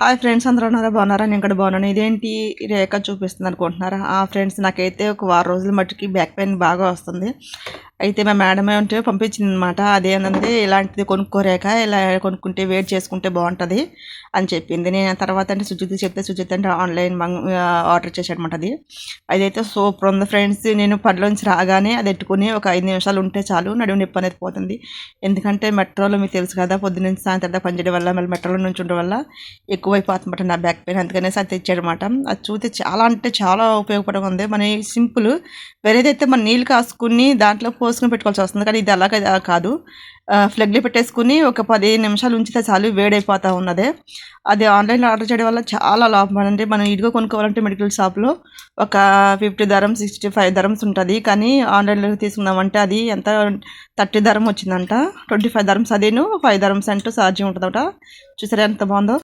Hi friends అందరూ ఉన్నారా? బాగున్నారా? నేను ఇక్కడ బాగున్నాను. ఇదేంటి రేఖ చూపిస్తుంది అనుకుంటున్నారా? ఆ ఫ్రెండ్స్ నాకైతే ఒక వారం రోజుల మట్టుకి బ్యాక్ పెయిన్ బాగా వస్తుంది. అయితే మా మేడం ఏమంటే పంపించింది అనమాట అదేంటంటే ఇలాంటిది కొనుక్కోరేక ఇలా కొనుక్కుంటే వెయిట్ చేసుకుంటే బాగుంటుంది అని చెప్పింది. నేను తర్వాత అంటే సుజిత్ చెప్తే సుజిత్ అంటే ఆన్లైన్ ఆర్డర్ చేసాడనమాట అది. అదైతే సూపర్ ఉంది ఫ్రెండ్స్. నేను పనిలోంచి రాగానే అది ఎట్టుకుని ఒక ఐదు నిమిషాలు ఉంటే చాలు నడుము నొప్పి అనేది పోతుంది. ఎందుకంటే మెట్రోలో మీకు తెలుసు కదా పొద్దున్న సాయంత్రం దాకా పనిచేయడం వల్ల మళ్ళీ మెట్రోలో నుంచి ఉండడం వల్ల ఎక్కువైపోతుందన్నమాట నా బ్యాక్ పెయిన్. అందుకనేసి అది తెచ్చాడనమాట అది చూస్తే చాలా అంటే చాలా ఉపయోగపడగా ఉంది. మన సింపుల్. వేరేదైతే మన నీళ్ళు కాసుకుని దాంట్లో పోసుకుని పెట్టుకోవాల్సి వస్తుంది. కానీ ఇది అలాగే కాదు. ఫ్లెగ్లు పెట్టేసుకుని ఒక పదిహేను నిమిషాలు ఉంచితే చాలు వేడైపోతూ ఉన్నదే. అది ఆన్లైన్లో ఆర్డర్ చేయడం వల్ల చాలా లాభం అంటే మనం ఇదిగో కొనుక్కోవాలంటే మెడికల్ షాప్లో ఒక ఫిఫ్టీ ధరం సిక్స్టీ ఫైవ్ ధరమ్స్ ఉంటుంది. కానీ ఆన్లైన్లో తీసుకున్నామంటే అది ఎంత? థర్టీ ధరం వచ్చిందంట. ట్వంటీ ఫైవ్ ధరమ్స్ అదేను ఫైవ్ ధరమ్స్ అంటూ ఛార్జింగ్ ఉంటుందట. చూసారా ఎంత బాగుందో?